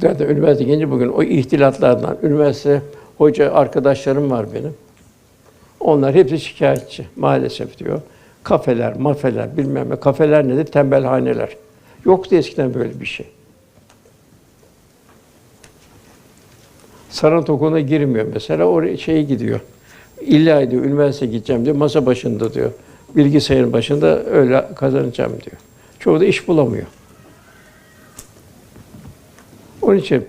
Zaten üniversite gelince bugün o ihtilatlardan, üniversite hoca arkadaşlarım var benim. Onlar hepsi şikayetçi maalesef diyor. Kafeler, mafeler, bilmem ne. Kafeler nedir? Tembelhaneler. Yoktu eskiden böyle bir şey. Sanat okuluna girmiyor mesela. Oraya şeye gidiyor. İlla diyor üniversite gideceğim diyor. Masa başında diyor. Bilgisayarın başında öyle kazanacağım diyor. Çoğu da iş bulamıyor. Onun için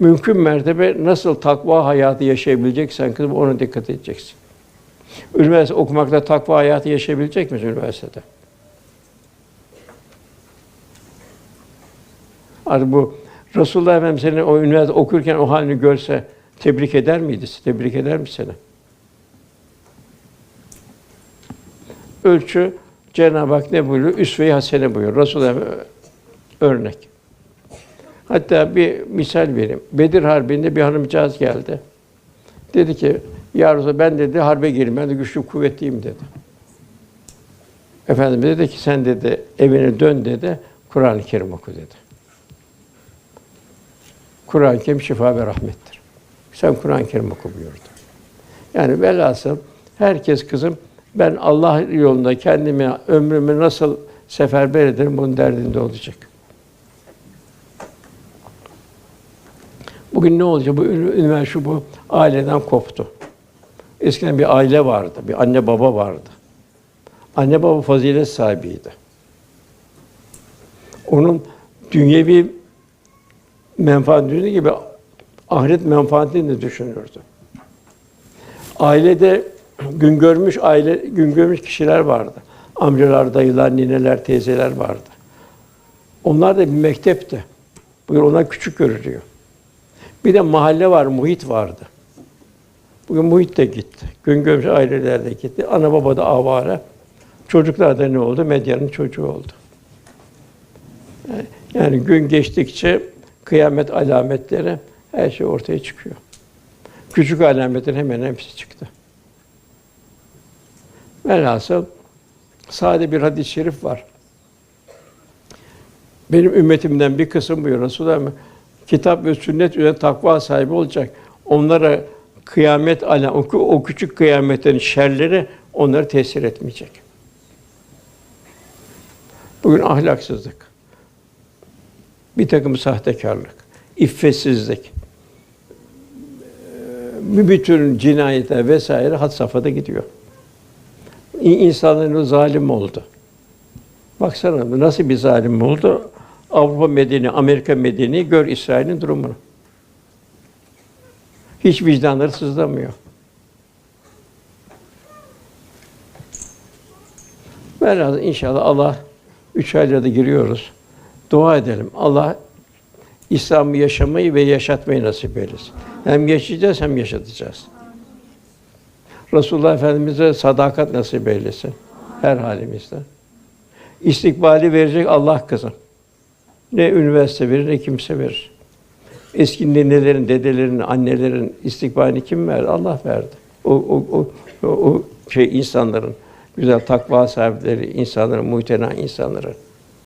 mümkün mertebe nasıl takva hayatı yaşayabileceksen kızım ona dikkat edeceksin. Üniversite okumakla takva hayatı yaşayabilecek misin üniversitede? Artık bu Resulullah Efendimiz seni o üniversite okurken o halini görse tebrik eder miydi? Tebrik eder mi seni? Ölçü Cenab-ı Hak ne buyuruyor? Üsve-i hasene buyuruyor. Resulullah örnek. Hatta bir misal vereyim. Bedir Harbi'nde bir hanımcağız geldi. Dedi ki, Ya Resulallah, ben dedi harbe gireyim, ben de güçlü kuvvetliyim dedi. Efendimiz dedi ki, sen dedi evine dön dedi, Kur'an-ı Kerim oku dedi. Kur'an-ı Kerim şifa ve rahmettir. Sen Kur'an-ı Kerim oku buyurdu. Yani velhasıl herkes kızım ben Allah yolunda kendimi, ömrümü nasıl seferber ederim bunun derdinde olacak. Bugün ne olacak? Bu üniversite şu bu aileden koptu. Eskiden bir aile vardı, bir anne baba vardı. Anne baba fazilet sahibiydi. Onun dünyevi menfaat düşündüğü gibi ahiret menfaatini de düşünürdü. Ailede gün görmüş aile gün görmüş kişiler vardı. Amcalar, dayılar, nineler, teyzeler vardı. Onlar da bir mektepti. Bugün ona küçük görülüyor. Bir de mahalle var, muhit vardı. Bugün muhit de gitti. Gün görmüş aileler de gitti. Ana baba da avare. Çocuklar da ne oldu? Medyanın çocuğu oldu. Yani, gün geçtikçe kıyamet alametleri her şey ortaya çıkıyor. Küçük alametlerin hemen hepsi çıktı. Velhasıl sade bir hadis-i şerif var. Benim ümmetimden bir kısım buyuruyor Resulullah kitap ve sünnet üzerine takva sahibi olacak. Onlara kıyamet ala o, kü- o küçük kıyametlerin şerleri onları tesir etmeyecek. Bugün ahlaksızlık, bir takım sahtekarlık, iffetsizlik, bir bütün cinayetler vesaire had safhada gidiyor. İnsanların zalim oldu. Baksana nasıl bir zalim oldu? Avrupa medeni, Amerika medeni gör İsrail'in durumunu. Hiç vicdanları sızlamıyor. Velhâsıl inşallah Allah üç aylara da giriyoruz. Dua edelim. Allah İslam'ı yaşamayı ve yaşatmayı nasip eylesin. Hem yaşayacağız hem yaşatacağız. Resulullah Efendimiz'e sadakat nasip eylesin her halimizde. İstikbali verecek Allah kızım. Ne üniversite verir ne kimse verir. Eski ninelerin, dedelerin, annelerin istikbalini kim verdi? Allah verdi. O, o, o, o, o şey insanların, güzel takva sahipleri, insanların, muhtena insanların.